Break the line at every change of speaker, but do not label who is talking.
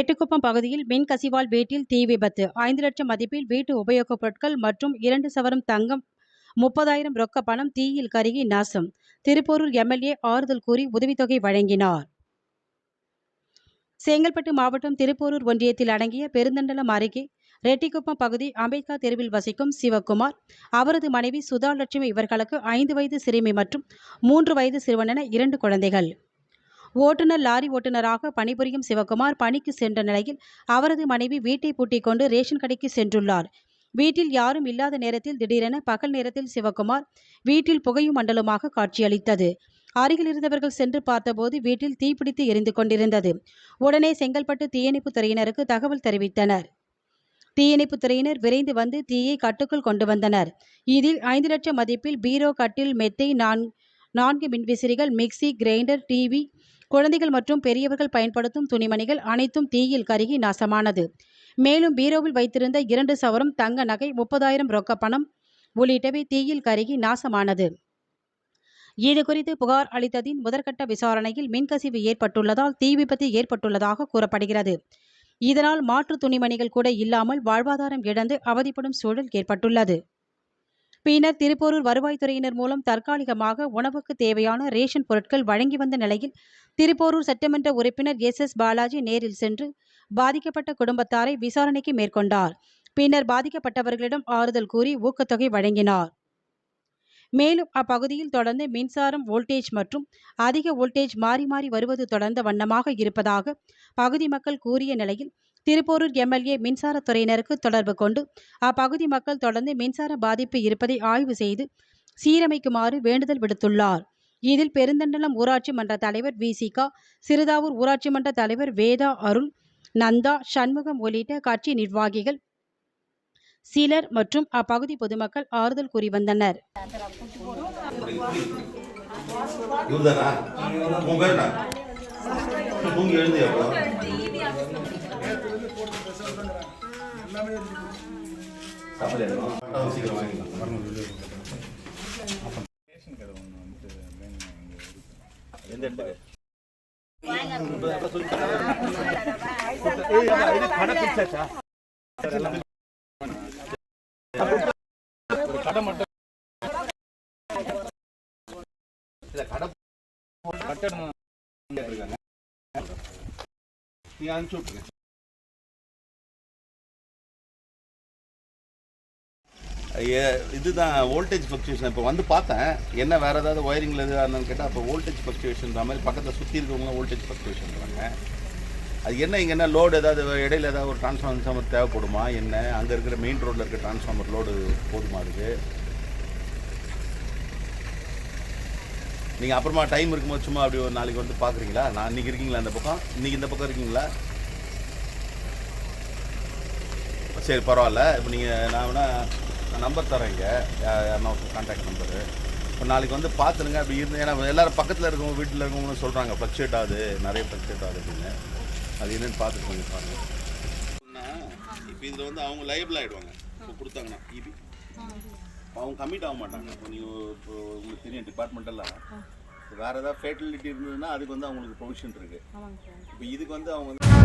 மேட்டுக்குப்பம் பகுதியில் மின் கசிவால் வீட்டில் தீ விபத்து. ஐந்து லட்சம் மதிப்பில் வீட்டு உபயோகப் பொருட்கள் மற்றும் இரண்டு சவரம் தங்கம் முப்பதாயிரம் ரொக்க பணம் தீயில் கருகி நாசம். திருப்போரூர் எம்எல்ஏ ஆறுதல் கூறி உதவித்தொகை வழங்கினார். செங்கல்பட்டு மாவட்டம் திருப்போரூர் ஒன்றியத்தில் அடங்கிய பெருந்தண்டலம் அருகே ரெட்டிக்குப்பம் பகுதி அம்பேத்கர் தெருவில் வசிக்கும் சிவகுமார் அவரது மனைவி சுதா லட்சுமி இவர்களுக்கு ஐந்து வயது சிறுமி மற்றும் மூன்று வயது சிறுவன் என இரண்டு குழந்தைகள். ஓட்டுநர் லாரி ஓட்டுநராக பணிபுரியும் சிவகுமார் பணிக்கு சென்ற நிலையில் அவரது மனைவி வீட்டை பூட்டிக் கொண்டு ரேஷன் கடைக்கு சென்றுள்ளார். வீட்டில் யாரும் இல்லாத நேரத்தில் திடீரென பகல் நேரத்தில் சிவகுமார் வீட்டில் புகையும் மண்டலமாக காட்சியளித்தது. அருகில் இருந்தவர்கள் சென்று பார்த்தபோது வீட்டில் தீப்பிடித்து எரிந்து கொண்டிருந்தது. உடனே செங்கல்பட்டு தீயணைப்பு துறையினருக்கு தகவல் தெரிவித்தனர். தீயணைப்பு துறையினர் விரைந்து வந்து தீயை கட்டுக்குள் கொண்டு வந்தனர். இதில் ஐந்து லட்சம் மதிப்பில் பீரோ கட்டில் மெத்தை நான் நான்கு மின்விசிறிகள் மிக்சி கிரைண்டர் டிவி குழந்தைகள் மற்றும் பெரியவர்கள் பயன்படுத்தும் துணிமணிகள் அனைத்தும் தீயில் கருகி நாசமானது. மேலும் பீரோவில் வைத்திருந்த இரண்டு சவரம் தங்க நகை முப்பதாயிரம் ரொக்க பணம் உள்ளிட்டவை தீயில் கருகி நாசமானது. இது குறித்து புகார் அளித்ததின் முதற்கட்ட விசாரணையில் மின்கசிவு ஏற்பட்டுள்ளதால் தீ விபத்து ஏற்பட்டுள்ளதாக கூறப்படுகிறது. இதனால் மாற்றுத் துணிமணிகள் கூட இல்லாமல் வாழ்வாதாரம் இழந்து அவதிப்படும் சூழல் ஏற்பட்டுள்ளது. பின்னர் திருப்போரூர் வருவாய்த்துறையினர் மூலம் தற்காலிகமாக உணவுக்கு தேவையான ரேஷன் பொருட்கள் வழங்கி வந்த நிலையில் திருப்போரூர் சட்டமன்ற உறுப்பினர் எஸ் எஸ் பாலாஜி நேரில் சென்று பாதிக்கப்பட்ட குடும்பத்தாரை விசாரணைக்கு மேற்கொண்டார். பின்னர் பாதிக்கப்பட்டவர்களிடம் ஆறுதல் கூறி ஊக்கத்தொகை வழங்கினார். மேலும் அப்பகுதியில் தொடர்ந்து மின்சாரம் வோல்டேஜ் மற்றும் அதிக வோல்டேஜ் மாறி மாறி வருவது தொடர்ந்த வண்ணமாக இருப்பதாக பகுதி மக்கள் கூறிய நிலையில் திருப்போரூர் எம்எல்ஏ மின்சாரத்துறையினருக்கு தொடர்பு கொண்டு அப்பகுதி மக்கள் தொடர்ந்து மின்சார பாதிப்பு இருப்பதை ஆய்வு செய்து சீரமைக்குமாறு வேண்டுதல் விடுத்துள்ளார். இதில் பெருந்தண்டலம் ஊராட்சி மன்ற தலைவர் விசிகா சிறுதாவூர் ஊராட்சி மன்ற தலைவர் வேதா அருள் நந்தா சண்முகம் உள்ளிட்ட கட்சி நிர்வாகிகள் சிலர் மற்றும் அப்பகுதி பொதுமக்கள் ஆறுதல் கூறி வந்தனர்.
தூங்கி எழுந்தியா? அப்போ சாப்பிடல சீக்கிரம் வாங்கிக்கலாம் எந்த இடத்துக்கு இல்ல கடை நீ அனுப்பிச்சு விட்டுருங்க இதுதான் வோல்டேஜ் ஃப்ளக்சுவேஷன் இப்போ வந்து பார்த்தேன் என்ன வேறு ஏதாவது ஒயரிங்கில் எது இருந்தாலும் கேட்டால் அப்போ வோல்டேஜ் ஃப்ளக்சுவேஷன் மாதிரி பக்கத்தில் சுற்றி இருக்கவங்க வோல்டேஜ் ஃப்ளக்சுவேஷன்றாங்க அது என்ன இங்கே என்ன லோடு ஏதாவது இடையில ஏதாவது ஒரு டிரான்ஸ்ஃபார்மர் தேவைப்படுமா? என்ன? அங்கே இருக்கிற மெயின் ரோட்டில் இருக்கிற டிரான்ஸ்ஃபார்மர் லோடு போதுமா இருக்குது நீங்கள் அப்புறமா டைம் இருக்கும்போது சும்மா அப்படி ஒரு நாளைக்கு வந்து பார்க்குறீங்களா நான் இன்னைக்கு இருக்கீங்களா அந்த பக்கம்? இன்னைக்கு இந்த பக்கம் இருக்கீங்களா? சரி பரவாயில்ல. இப்போ நீங்கள் நான் வேணால் நம்பர் தரேன் இங்கே யாருன்னா கான்டாக்ட் நம்பரு இப்போ நாளைக்கு வந்து பார்த்துருங்க அப்படி இருந்து ஏன்னா எல்லாரும் பக்கத்தில் இருக்கவங்க வீட்டில் இருக்கவங்களும் சொல்கிறாங்க ஃப்ளக்சுவேட் ஆகுது நிறைய ஃப்ளக்சுவேட் ஆகுது அப்படின்னு. அது என்னன்னு பார்த்துட்டு கொஞ்சம் பாருங்கள் இப்போ இதில் வந்து அவங்க லைபிள் ஆகிடுவாங்க இப்போ கொடுத்தாங்கன்னா இது. அவங்க கம்மிட் ஆக மாட்டாங்க. இப்போ நீங்கள் இப்போ உங்களுக்கு தெரியும் டிபார்ட்மெண்டெல்லாம் வேறு ஏதாவது ஃபேட்டலிட்டி இருந்ததுன்னா அதுக்கு வந்து அவங்களுக்கு ப்ரொவிஷன் இருக்குது இப்போ இதுக்கு வந்து அவங்க வந்து